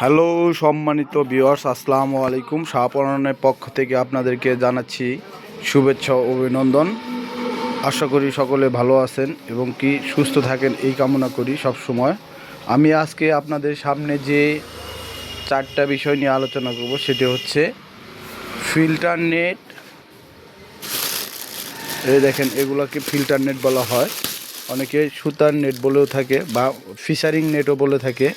Hello সম্মানিত viewers আসসালামু আলাইকুম। শাহপরানের পক্ষ থেকে আপনাদেরকে জানাচ্ছি শুভেচ্ছা অভিনন্দন। আশা করি সকলে ভালো আছেন এবং কি সুস্থ থাকেন এই কামনা করি সব সময় আমি আজকে আপনাদের সামনে যে চারটা বিষয় নিয়ে আলোচনা করব, সেটি হচ্ছে ফিল্টার নেট এই দেখেন, এগুলোকে ফিল্টার নেট বলা হয়। অনেকে সুতার নেট বলেও থাকে বা ফিশারিং নেটও বলে থাকে।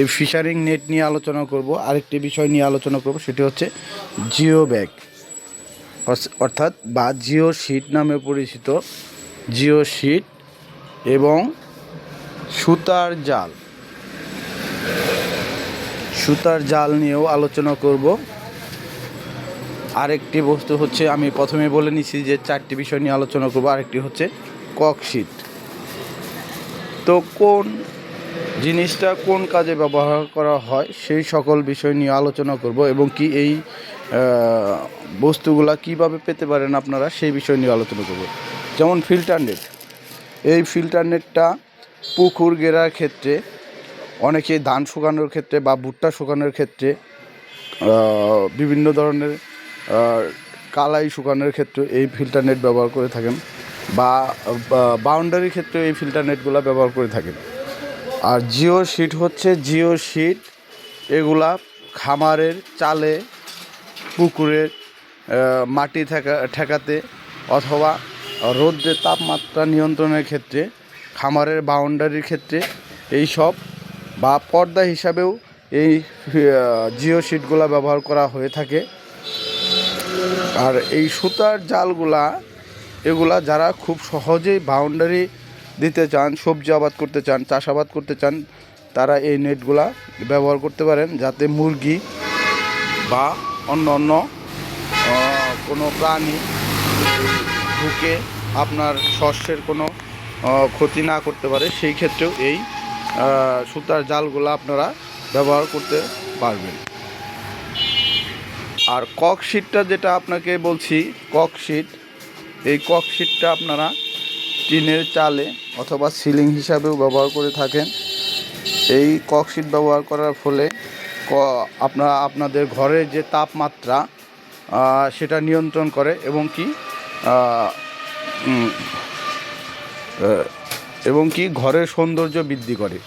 এই ফিশারিং নেট নিয়ে আলোচনা করব, আরেকটি বিষয় নিয়ে আলোচনা করব, সেটি হচ্ছে জিও ব্যাগ। অর্থাৎ বা জিও শিট নামে পরিচিত জিও শিট এবং সুতার জাল। সুতার জাল নিয়েও আলোচনা করব। আরেকটি বস্তু হচ্ছে, আমি প্রথমে বলে নিছি যে চারটি বিষয় নিয়ে আলোচনা করব। আরেকটি হচ্ছে ককশিট তো কোন জিনিসটা কোন কাজে ব্যবহার করা হয় সেই সকল বিষয় নিয়ে আলোচনা করব এবং কি এই বস্তুগুলা কীভাবে পেতে পারেন আপনারা সেই বিষয় নিয়ে আলোচনা করব। যেমন ফিল্টার নেট এই ফিল্টার নেটটা পুকুর গেরার ক্ষেত্রে, অনেকে ধান শুকানোর ক্ষেত্রে বা ভুট্টা শুকানোর ক্ষেত্রে বিভিন্ন ধরনের কালাই শুকানোর ক্ষেত্রে এই ফিল্টার নেট ব্যবহার করে থাকেন বা বাউন্ডারির ক্ষেত্রে এই ফিল্টার নেটগুলো ব্যবহার করে থাকেন। আর জিও শিট হচ্ছে জিও শিট। এগুলা খামারের চালে, পুকুরের মাটি ঠেকা, ঠেকাতে অথবা রৌদ্রের তাপমাত্রা নিয়ন্ত্রণের ক্ষেত্রে, খামারের বাউন্ডারির ক্ষেত্রে এই সব বা পর্দা হিসাবেও এই জিও শিটগুলা ব্যবহার করা হয়ে থাকে। আর এই সুতার জালগুলা, এগুলা যারা খুব সহজেই বাউন্ডারি দিতে চান, সবজি আবাদ করতে চান চাষাবাদ করতে চান, তারা এই নেটগুলা ব্যবহার করতে পারেন যাতে মুরগি বা অন্য অন্য কোনো প্রাণী ঢুকে আপনার শস্যের কোনো ক্ষতি না করতে পারে, সেই ক্ষেত্রেও এই সুতার জালগুলো আপনারা ব্যবহার করতে পারবেন। আর কক শিটটা যেটা আপনাকে বলছি, কক শিট এই কক শিটটা আপনারা টিনের চালে অথবা সিলিং হিসাবেও ব্যবহার করে থাকেন। এই ককশিট ব্যবহার করার ফলে আপনারা, আপনাদের ঘরের যে তাপমাত্রা সেটা নিয়ন্ত্রণ করে এবং কি এবং কি ঘরের সৌন্দর্য বৃদ্ধি করে।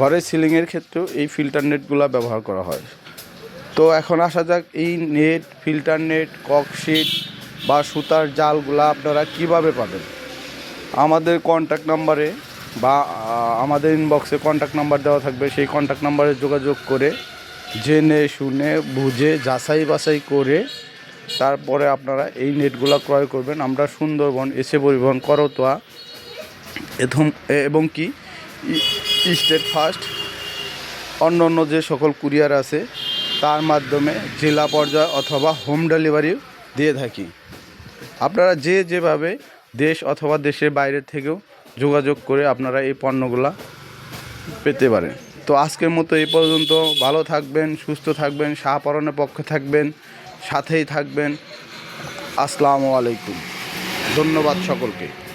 ঘরের সিলিংয়ের ক্ষেত্রেও এই ফিল্টার নেটগুলো ব্যবহার করা হয়। তো এখন আসা যাক এই নেট, ফিল্টার নেট ককশিট বা সুতার জালগুলা আপনারা কীভাবে পাবেন? আমাদের কন্ট্যাক্ট নাম্বারে বা আমাদের ইনবক্সে কন্ট্যাক্ট নাম্বার দেওয়া থাকবে। সেই কন্ট্যাক্ট নাম্বারে যোগাযোগ করে জেনে, শুনে, বুঝে, যাচাই বাছাই করে তারপরে আপনারা এই নেটগুলো ক্রয় করবেন। আমরা সুন্দরবন, এসে পরিবহন, করতোয়া এবং কি স্টেট ফার্স্ট, অন্য অন্য যে সকল কুরিয়ার আছে, তার মাধ্যমে জেলা পর্যায়ে অথবা হোম ডেলিভারি দিয়ে থাকি। আপনারা যে যেভাবে দেশ অথবা দেশের বাইরে থেকেও যোগাযোগ করে আপনারা এই পণ্যগুলা পেতে পারেন। তো আজকের মতো এই পর্যন্ত। ভালো থাকবেন, সুস্থ থাকবেন শাহপরণের পক্ষে থাকবেন, সাথেই থাকবেন। আসসালামু আলাইকুম। ধন্যবাদ সকলকে।